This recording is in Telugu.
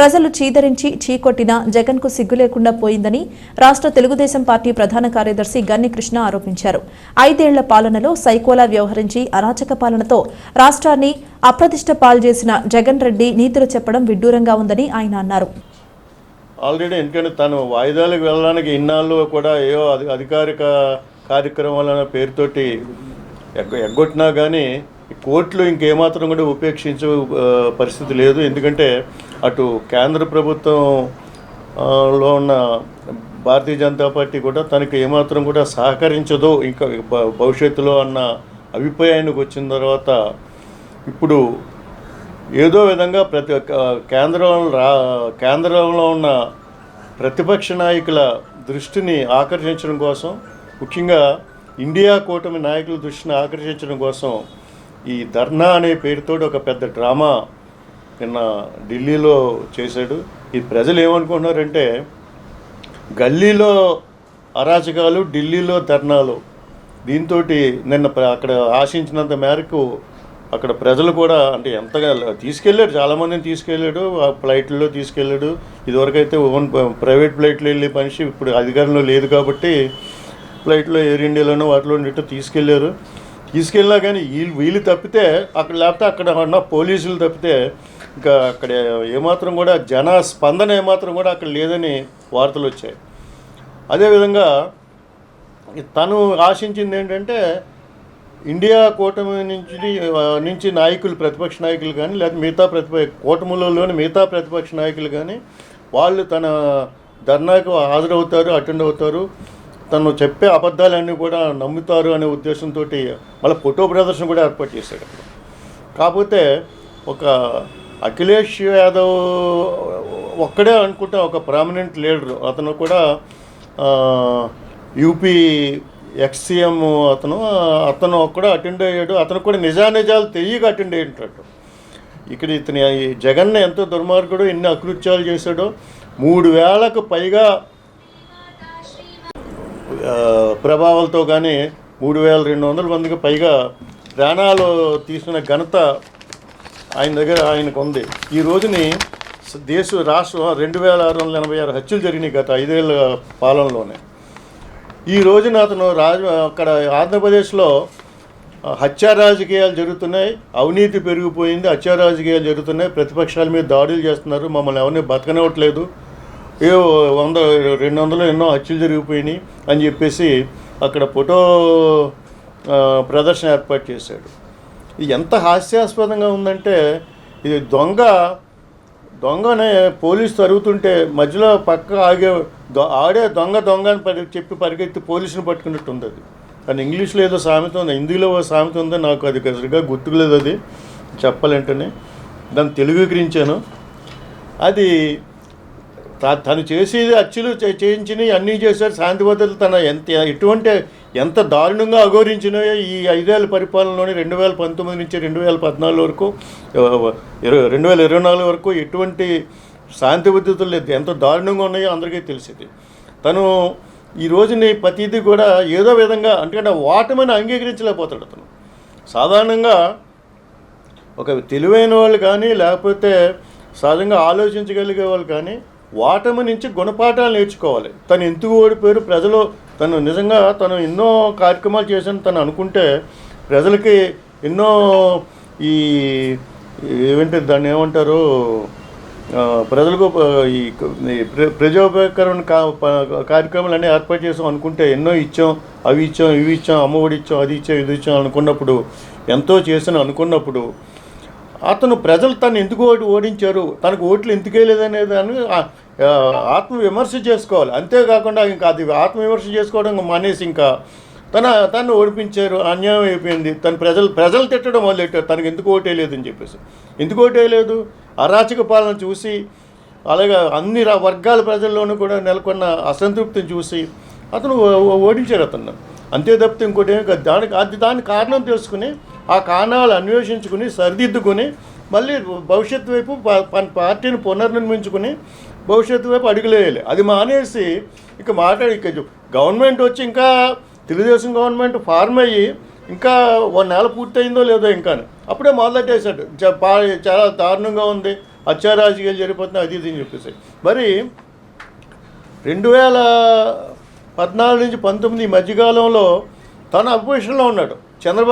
ప్రజలు చీదరించి చీకొట్టినా జగన్కు సిగ్గు లేకుండా పోయిందని రాష్ట్ర తెలుగుదేశం పార్టీ ప్రధాన కార్యదర్శి గన్ని కృష్ణ ఆరోపించారు. ఐదేళ్ళ పాలనలో సైకోలా వ్యవహరించి అరాచక పాలనతో రాష్ట్రాన్ని అప్రతిష్ట పాల్చేసిన జగన్ రెడ్డి నీతులు చెప్పడం విడ్డూరంగా ఉందని ఆయన అన్నారు. ఆల్రెడీ ఎందుకంటే తను వాయిదాలకు వెళ్ళడానికి ఇన్నాళ్ళు కూడా ఏవో అధికారిక కార్యక్రమాలనే పేరుతోటి ఎగ్గొట్టినా కానీ కోర్టులు ఇంకేమాత్రం కూడా ఉపేక్షించే పరిస్థితి లేదు. ఎందుకంటే అటు కేంద్ర ప్రభుత్వం లో ఉన్న భారతీయ జనతా పార్టీ కూడా తనకు ఏమాత్రం కూడా సహకరించదు ఇంకా భవిష్యత్తులో అన్న అభిప్రాయానికి వచ్చిన తర్వాత ఇప్పుడు ఏదో విధంగా ప్రతి కేంద్రంలో కేంద్రం రా కేంద్రంలో ఉన్న ప్రతిపక్ష నాయకుల దృష్టిని ఆకర్షించడం కోసం ముఖ్యంగా ఇండియా కూటమి నాయకుల దృష్టిని ఆకర్షించడం కోసం ఈ ధర్నా అనే పేరుతో ఒక పెద్ద డ్రామా నిన్న ఢిల్లీలో చేశాడు. ఈ ప్రజలు ఏమనుకుంటున్నారంటే గల్లీలో అరాచకాలు ఢిల్లీలో ధర్నాలు. దీంతో నిన్న ప్ర- అక్కడ ఆశించినంత మేరకు అక్కడ ప్రజలు కూడా అంటే ఎంతగా తీసుకెళ్ళాడు చాలామందిని తీసుకెళ్ళాడు ఆ ఫ్లైట్లలో తీసుకెళ్ళాడు. ఇదివరకైతే ఓన్ ప్రైవేట్ ఫ్లైట్లో వెళ్ళే మనిషి ఇప్పుడు అధికారంలో లేదు కాబట్టి ఫ్లైట్లో ఎయిర్ ఇండియాలోనూ వాటిలో నిట్టు తీసుకెళ్ళారు. తీసుకెళ్ళినా కానీ వీళ్ళు వీళ్ళు తప్పితే అక్కడ లేకపోతే అక్కడ ఉన్న పోలీసులు తప్పితే ఇంకా అక్కడ ఏమాత్రం కూడా జన స్పందన ఏమాత్రం కూడా అక్కడ లేదని వార్తలు వచ్చాయి. అదేవిధంగా తను ఆశించింది ఏంటంటే ఇండియా కూటమి నుంచి నుంచి నాయకులు ప్రతిపక్ష నాయకులు కానీ లేదా మిగతా ప్రతిప కూటమిలోని మిగతా ప్రతిపక్ష నాయకులు కానీ వాళ్ళు తన ధర్నాకు హాజరవుతారు అటెండ్ అవుతారు. తను చెప్పే అబద్ధాలన్నీ కూడా నమ్ముతారు అనే ఉద్దేశంతో మళ్ళీ ఫోటో ప్రదర్శన కూడా ఏర్పాటు చేశాడు అక్కడ. కాకపోతే ఒక అఖిలేష్ యాదవ్ ఒక్కడే అనుకుంటా ఒక ప్రామినెంట్ లీడరు. అతను కూడా యూపీ ఎక్స్సీఎం అతను అతను కూడా అటెండ్ అయ్యాడు. అతను కూడా నిజానిజాలు తెలియక అటెండ్ అయ్యింటాడు. ఇక్కడ ఇతని ఈ జగన్ ఎంతో దుర్మార్గుడు ఎన్ని అకృత్యాలు చేశాడో. మూడు వేలకు పైగా ప్రభావాలతో కానీ మూడు వేల రెండు వందల మందికి పైగా ప్రాణాలు తీసిన ఘనత ఆయన దగ్గర ఆయనకు ఉంది ఈ రోజుని దేశ రాష్ట్రం రెండు వేల ఆరు వందల ఎనభై ఆరు హత్యలు జరిగినాయి గత ఐదేళ్ళ పాలనలోనే. ఈ రోజున అతను రాజ అక్కడ ఆంధ్రప్రదేశ్లో హత్యా రాజకీయాలు జరుగుతున్నాయి అవినీతి పెరిగిపోయింది హత్యా రాజకీయాలు జరుగుతున్నాయి ప్రతిపక్షాల మీద దాడులు చేస్తున్నారు మమ్మల్ని ఎవరిని బతకనివ్వట్లేదు ఏ వంద రెండు వందలు ఎన్నో హత్యలు జరిగిపోయినాయి అని చెప్పేసి అక్కడ ఫోటో ప్రదర్శన ఏర్పాటు చేశాడు. ఇది ఎంత హాస్యాస్పదంగా ఉందంటే ఇది దొంగ దొంగనే పోలీసు తరుగుతుంటే మధ్యలో పక్క ఆగే దొ- ఆడే దొంగ దొంగ అని పరి చెప్పి పరిగెత్తి పోలీసుని పట్టుకున్నట్టు ఉంది అది. కానీ ఇంగ్లీష్లో ఏదో సామెత ఉంది హిందీలో ఓ సామెత ఉందో నాకు అది సరిగ్గా గుర్తుకులేదు అది చెప్పాలంటేనే. దాన్ని తెలుగుకరించాను. అది తను చేసేది అచ్చులు చే- చేయించినవి అన్నీ చేశారు శాంతి భద్రతలు తన ఎంత ఎటువంటి ఎంత దారుణంగా అఘోరించినాయో ఈ ఐదేళ్ళ పరిపాలనలోని రెండు వేల పంతొమ్మిది నుంచి రెండు వేల పద్నాలుగు వరకు ఇరవై రెండు వేల ఇరవై నాలుగు వరకు ఎటువంటి శాంతి భద్రతలు లేదు. ఎంత దారుణంగా ఉన్నాయో అందరికీ తెలిసింది. తను ఈ రోజుని ప్రతిదీ కూడా ఏదో విధంగా అంటే వాటమని అంగీకరించలేకపోతాడు అతను. సాధారణంగా ఒక తెలివైన వాళ్ళు కానీ లేకపోతే సహజంగా ఆలోచించగలిగే వాళ్ళు కానీ ఓటమి నుంచి గుణపాఠాలు నేర్చుకోవాలి. తను ఎందుకు ఓడిపోయారు? ప్రజలు తను నిజంగా తను ఎన్నో కార్యక్రమాలు చేశాను తను అనుకుంటే ప్రజలకి ఎన్నో ఈ ఏమంటే దాన్ని ఏమంటారు? ప్రజలకు ఈ ప్ర- ప్రజోపకరణ కా కార్యక్రమాలు అన్నీ ఏర్పాటు చేసాం అనుకుంటే ఎన్నో ఇచ్చాం. అవి ఇచ్చాం ఇవి ఇచ్చాం అమ్మఒడి ఇచ్చాం అది ఇచ్చాం ఇది ఇచ్చాం అనుకున్నప్పుడు ఎంతో చేసాను అనుకున్నప్పుడు అతను ప్రజలు తను ఎందుకు ఓటు ఓడించారు? తనకు ఓట్లు ఎందుకే లేదనే దాన్ని ఆత్మవిమర్శ చేసుకోవాలి. అంతేకాకుండా ఇంకా అది ఆత్మవిమర్శ చేసుకోవడం మానేసి ఇంకా తన తను ఓడిపించారు అన్యాయం అయిపోయింది. తన ప్రజలు ప్రజలు తిట్టడం మొదలెట్టారు. తనకు ఎందుకు ఓటేయలేదు అని చెప్పేసి. ఎందుకు ఓటేయలేదు అరాచక పాలన చూసి అలాగే అన్ని వర్గాల ప్రజల్లోనూ కూడా నెలకొన్న అసంతృప్తిని చూసి అతను ఓడించారు అతను అంతే తప్పితే ఇంకోటి ఏమీ కాదు. దానికి అది దాని కారణం తెలుసుకుని ఆ కారణాలు అన్వేషించుకుని సరిదిద్దుకుని మళ్ళీ భవిష్యత్తు వైపు పార్టీని పునర్నిర్మించుకుని భవిష్యత్తు వైపు అడుగులేయాలి అది మానేసి ఇక మాట్లాడి ఇక గవర్నమెంట్ వచ్చి ఇంకా తెలుగుదేశం గవర్నమెంట్ ఫార్మ్ అయ్యి ఇంకా వన్ నెల పూర్తయిందో లేదో ఇంకా అప్పుడే మొదలెట్టేశాడు. చాలా దారుణంగా ఉంది. అత్యారాజకీయాలు జరిగిపోతున్నాయి. అది ఇది అని చెప్పేసి. మరి రెండు వేల పద్నాలుగు నుంచి పంతొమ్మిది మధ్యకాలంలో తన అపోజిషన్లో ఉన్నాడు. చంద్రబాబు